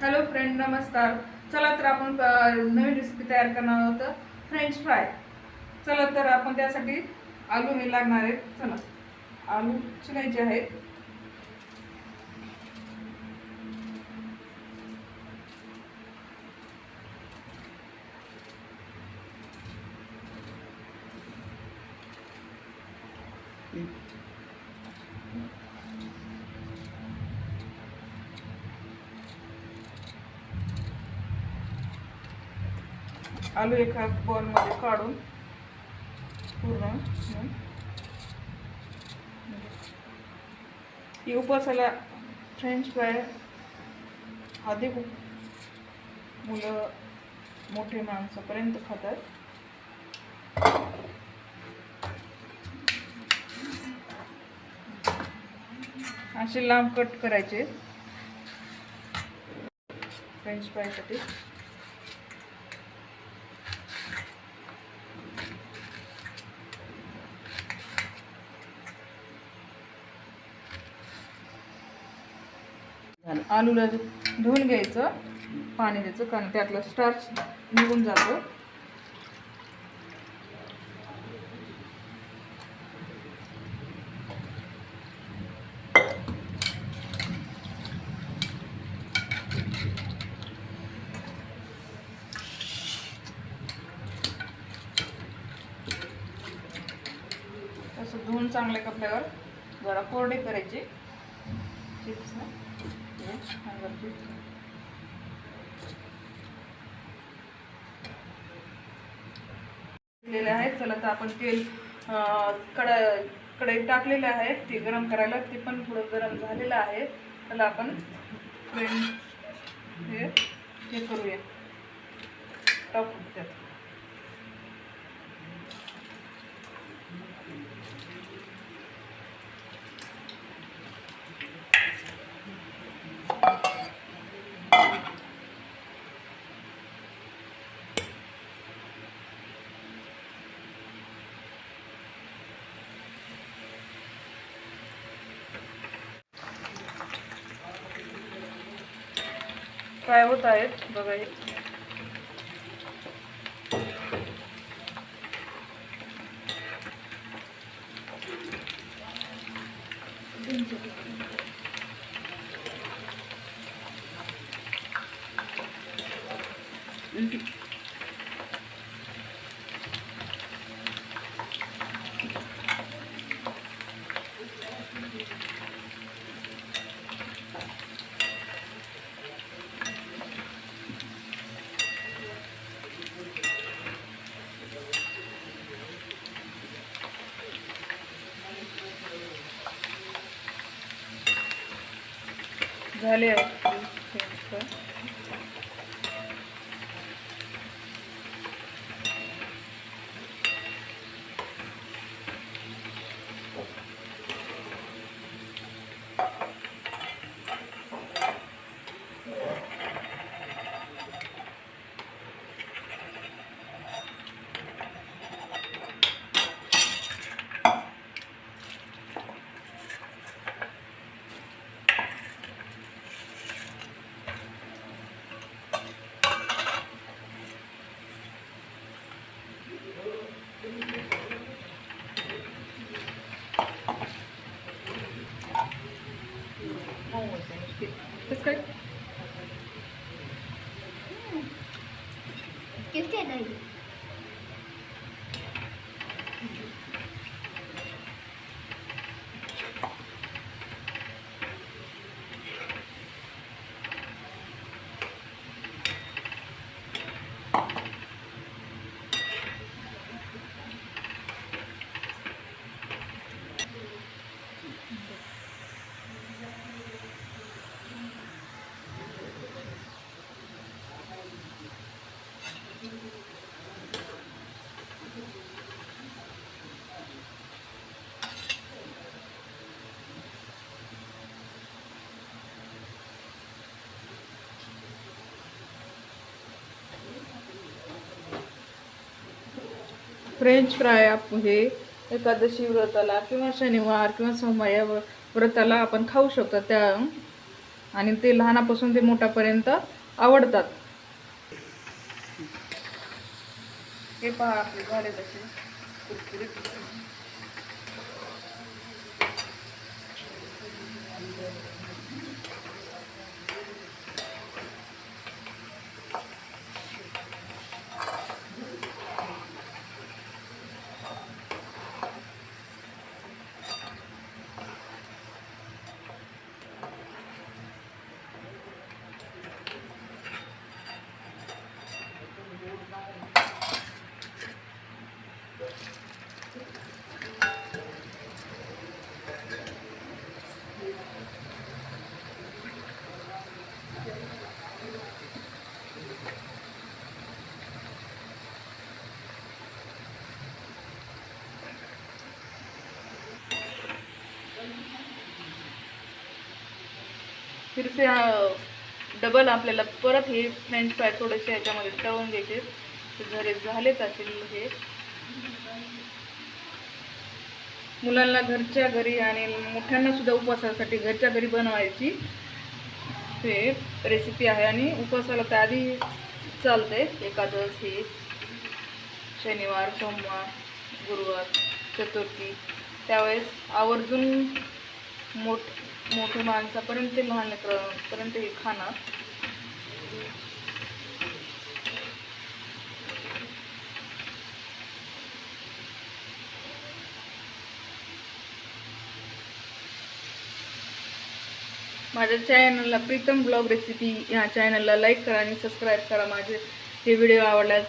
Hello friend नमस्कार. चला तर आपण नवीन रेसिपी तयार करणार आहोत. फ्रेंच फ्राय चला तर आपण त्यासाठी आलू हे लागणार आहेत. चला. आलू चिरायचे आहेत. आलू एका बॉलमध्ये काढून पूर्ण ही. उपवासाला फ्रेंच फ्राय आधी मुलं मोठे माणसापर्यंत खातात. असे लांब कट करायचे. फ्रेंच फ्रायसाठी झालं. आलूला धुवून घ्यायचं पाणी द्यायचं कारण त्यातलं स्टार्च निघून जातो. धुवून चांगल्या कपड्यावर जरा कोरडे करायचे. चिप्स दिलेले आहेत. चला तर आपण तेल कडा कढा कढईत टाकलेलं आहे. ते गरम करायला ते पण थोडं गरम झालेलं आहे. त्याला आपण फ्रेंड हे हे करूया. टाकू त्यात. फ्राय होत आहेत? बघा हे झाले आहेत कसं काय किती नाही फ्रेंच फ्राय हे एकादशी व्रताला किंवा शनिवार किंवा सोमवार या व्रताला आपण खाऊ शकतो. त्या आणि ते लहानापासून ते मोठ्यापर्यंत आवडतात. हे पहा आपले झाले तसे कुरकुरीत फिर डबल आपल्याला परत हे फ्रेंच फ्राय थोडेसे याच्यामध्ये तळून घ्यायचे. ते झालेच असेल हे. मुलांना घरच्या घरी आणि मोठ्यांना सुद्धा उपवासासाठी घरच्या घरी बनवायची हे रेसिपी आहे आणि उपवासाला तर आधी चालते एकादश हे शनिवार सोमवार गुरुवार चतुर्थी. त्यावेळेस आवर्जून मोठ मोठे माणसापर्यंत ते लहान लेकरांपर्यंत हे खाणं. माझ्या चॅनलला प्रीतम ब्लॉग रेसिपी ह्या चॅनलला लाईक करा आणि सबस्क्राईब करा माझे हे व्हिडिओ आवडल्यास.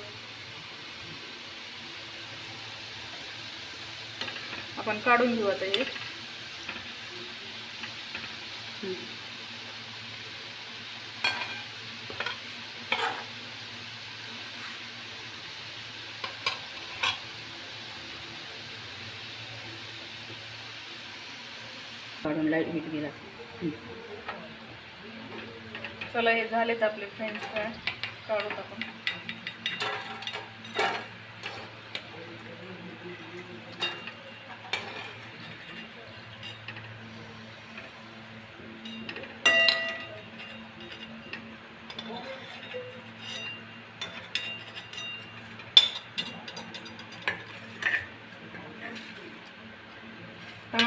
आपण काढून घेऊ आता हे. काढून लाइट मीठ गेला. चला हे झालेत आपले फ्रेंच फ्राय काढूत आपण.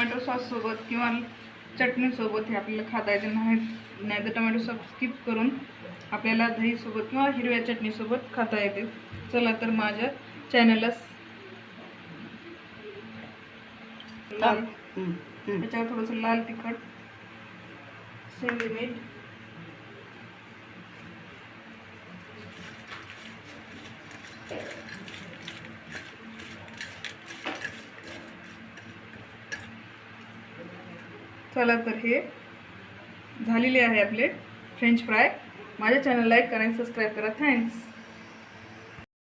टोमॅटो सॉस सोबत किंवा चटणी सोबत हे आपल्याला खाता येते नाही. तर टोमॅटो सॉस स्किप करून आपल्याला दही सोबत किंवा हिरव्या चटणी सोबत खाता येते. चला तर माझ्या चॅनलला लाल त्याच्यावर थोडंसं लाल तिखट शेंगे मीठ चला तर हे झालेले आहे आपले फ्रेंच फ्राय माझ्या चॅनलला लाईक करा आणि सबस्क्राईब करा. थँक्स